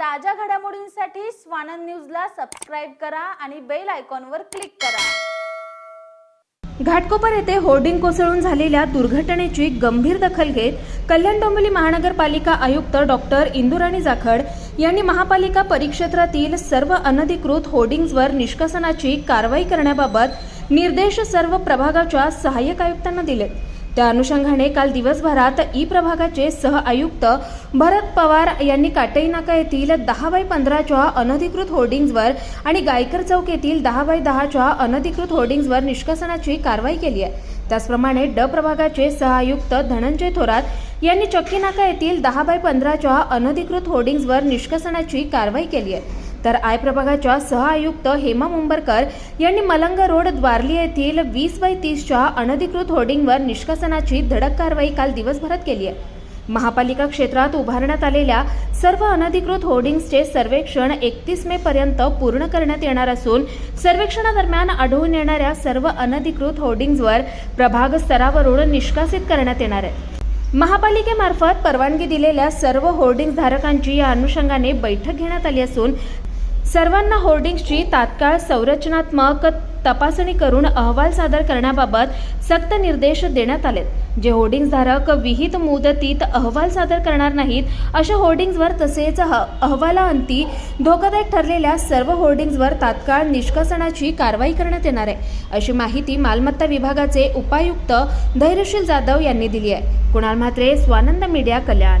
ताज्या घडामोडींसाठी स्वानंद न्यूजला सबस्क्राईब करा आणि बेल आयकॉनवर क्लिक करा. घाटकोपर येथे होर्डिंग कोसळून झालेल्या दुर्घटनेची गंभीर दखल घेत कल्याण डोंबिवली महानगरपालिका आयुक्त डॉक्टर इंदुराणी जाखड यांनी महापालिका परिक्षेत्रातील सर्व अनधिकृत होर्डिंग्जवर निष्कासनाची कारवाई करण्याबाबत निर्देश सर्व प्रभागाच्या सहाय्यक आयुक्तांना दिलेत. त्या अनुषंगाने काल दिवसभरात ई प्रभागाचे सह आयुक्त भरत पवार यांनी काटई नाका येथील दहा बाय पंधराच्या अनधिकृत होर्डिंग्जवर आणि गायकर चौक येथील दहा बाय दहाच्या अनधिकृत होर्डिंग्जवर निष्कासनाची कारवाई केली आहे. त्याचप्रमाणे ड प्रभागाचे सह आयुक्त धनंजय थोरात यांनी चक्की नाका येथील दहा बाय पंधराच्या अनधिकृत होर्डिंग्जवर निष्कासनाची कारवाई केली आहे. तर आय प्रभागाच्या सह आयुक्त हेमा मुंबरकर यांनी मलंग रोड द्वारली येथील वीस बाय तीसच्या अनधिकृत होर्डिंगवर निष्कासनाची धडक कारवाई काल दिवसभरात केली आहे. महापालिका क्षेत्रात उभारण्यात आलेल्या सर्व अनधिकृत होर्डिंग्सचे सर्वेक्षण एकतीस मे पर्यंत पूर्ण करण्यात येणार असून सर्वेक्षणादरम्यान आढळून येणाऱ्या सर्व अनधिकृत होर्डिंग्जवर प्रभाग स्तरावरून निष्कासित करण्यात येणार आहे. महापालिकेमार्फत परवानगी दिलेल्या सर्व होर्डिंग धारकांची या अनुषंगाने बैठक घेण्यात आली असून सर्वांना होर्डिंग्सची तात्काळ संरचनात्मक तपासणी करून अहवाल सादर करण्याबाबत सक्त निर्देश देण्यात आलेत. जे होर्डिंग्सधारक विहित मुदतीत अहवाल सादर करणार नाहीत अशा होर्डिंग्सवर तसेच अहवालाअंती धोकादायक ठरलेल्या सर्व होर्डिंग्सवर तात्काळ निष्कासनाची कारवाई करण्यात येणार आहे. अशी माहिती मालमत्ता विभागाचे उपायुक्त धैर्यशील जाधव यांनी दिली आहे. कुणाल म्हात्रे स्वानंद मीडिया कल्याण.